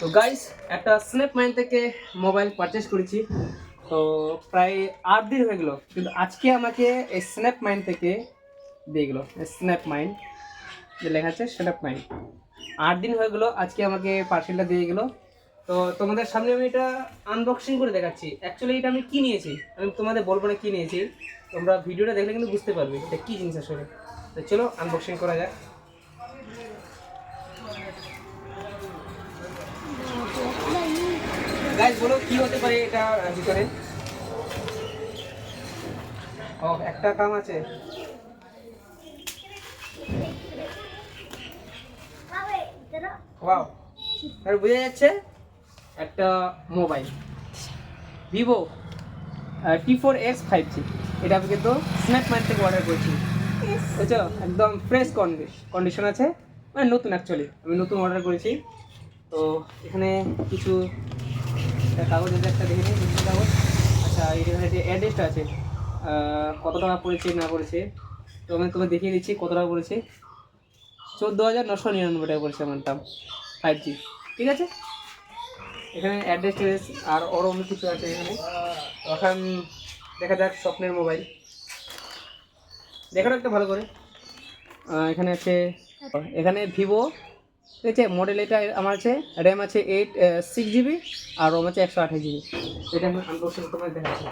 তো গাইস একটা স্ন্যাপ মাইন্ড থেকে মোবাইল পারচেস করেছি। তো প্রায় আট দিন হয়ে গেলো, কিন্তু আজকে আমাকে এই স্ন্যাপ মাইন্ড থেকে দিয়ে গেলো স্ন্যাপ মাইন্ড যে লেখা আছে স্ন্যাপ মাইন্ড আট দিন হয়ে গেলো, আজকে আমাকে পার্সেলটা দিয়ে গেলো। তো তোমাদের সামনে আমি এটা আনবক্সিং করে দেখাচ্ছি। অ্যাকচুয়ালি এটা আমি কী নিয়েছি? আমি তোমাদের বলব না কি নিয়েছি। তোমরা ভিডিওটা দেখলে কিন্তু বুঝতে পারবে এটা কী জিনিস আসলে। তো চলো আনবক্সিং করা যাক। গাইস বলো, কি হতে পারে এটা ভিতরে? ও, একটা কাম আছে। ওয়াও তাহলে বোঝা যাচ্ছে একটা mobile. Vivo T four X five G এটা আমি কিন্তু স্ন্যাপ মাইন্ড থেকে অর্ডার করেছি। বুঝছ? একদম ফ্রেশ কন্ডিশন আছে। মানে নতুন অ্যাকচুয়ালি আমি নতুন অর্ডার করেছি। তো এখানে কিছু কাগজ আছে একটা দেখে নিই কাগজ। আচ্ছা এখানে যে অ্যাড্রেসটা আছে কত টাকা পড়েছে, না পড়েছে? তো আমি তোমাকে দেখিয়ে দিচ্ছি কত টাকা পড়েছে। চোদ্দ হাজার নশো নিরানব্বই টাকা পড়েছে আমার দাম ফাইভ জি ঠিক আছে? এখানে অ্যাড্রেস ট্যাড্রেস আর আরও অনেক কিছু আছে এখানে। এখন দেখা যাক স্বপ্নের মোবাইল। দেখানো একটা ভালো করে। এখানে আছে, এখানে ভিভো ঠিক আছে মডেল এটা আমার আছে র্যাম আছে এইট সিক্স জিবি আর রোম আছে একশো আঠাশ জিবি এটা আমি আনবক্সিং তোমার দেখাচ্ছি।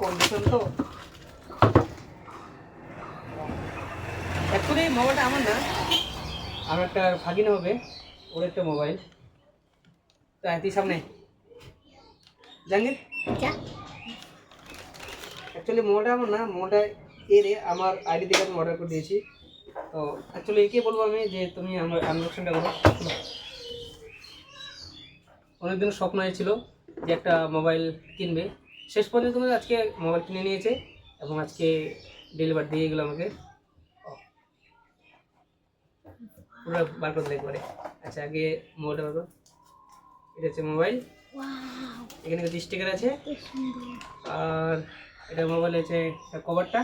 কন্ডিশন তো। মোবাইলটা আমার না। একটা ভাগিনা হবে, ওর একটা মোবাইল। সামনে। যা। অ্যাকচুয়ালি মোবাইলটা আমার না মোবাইলটা এর আমার আইডি থেকে আমি অর্ডার করে দিয়েছি। তো অ্যাকচুয়ালি একে বলব আমি যে তুমি আমার আনবক্সিংটা করো। অনেকদিন স্বপ্ন ছিল যে একটা মোবাইল কিনবে। শেষ পর্যন্ত তুমি আজকে মোবাইল কিনে নিয়েছে এবং আজকে ডেলিভার দিয়ে গেলো আমাকে। পুরো বার করে দিলে একবারে। আচ্ছা আগে মোবাইলটা বার করো এটা হচ্ছে মোবাইল এখানে কিছু স্টিকার আছে? আর এটা মোবাইল আছে কভারটা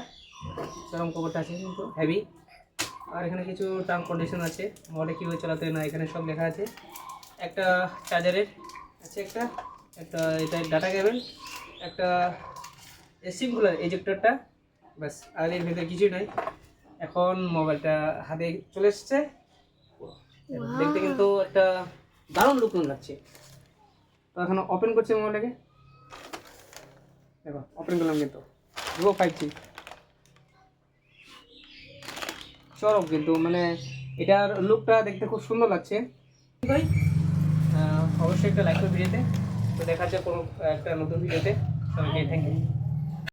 সেরকম কভারটা আছে কিন্তু হেভি আর এখানে কিছু টার্ম কন্ডিশন আছে মোবাইলে কীভাবে চালাতে না এখানে সব লেখা আছে। একটা চার্জারের আছে একটা একটা এটা ডাটা কেবল একটা সিমগুলো এজেক্টরটা ব্যাস আর এর ভিতরে কিছুই নাই। এখন মোবাইলটা হাতে চলে এসছে। দেখতে কিন্তু একটা দারুণ লুক লাগছে। তো এখন ওপেন করছে মোবাইলটাকে দেখো ওপেন করলাম কিন্তু। ভিভো ফাইভ জি চরম কিন্তু মানে এটার লুকটা দেখতে খুব সুন্দর লাগছে। অবশ্যই একটা লাইক করে ভিডিওতে তো। দেখা যাচ্ছে কোনো একটা নতুন ভিডিওতে থ্যাংক ইউ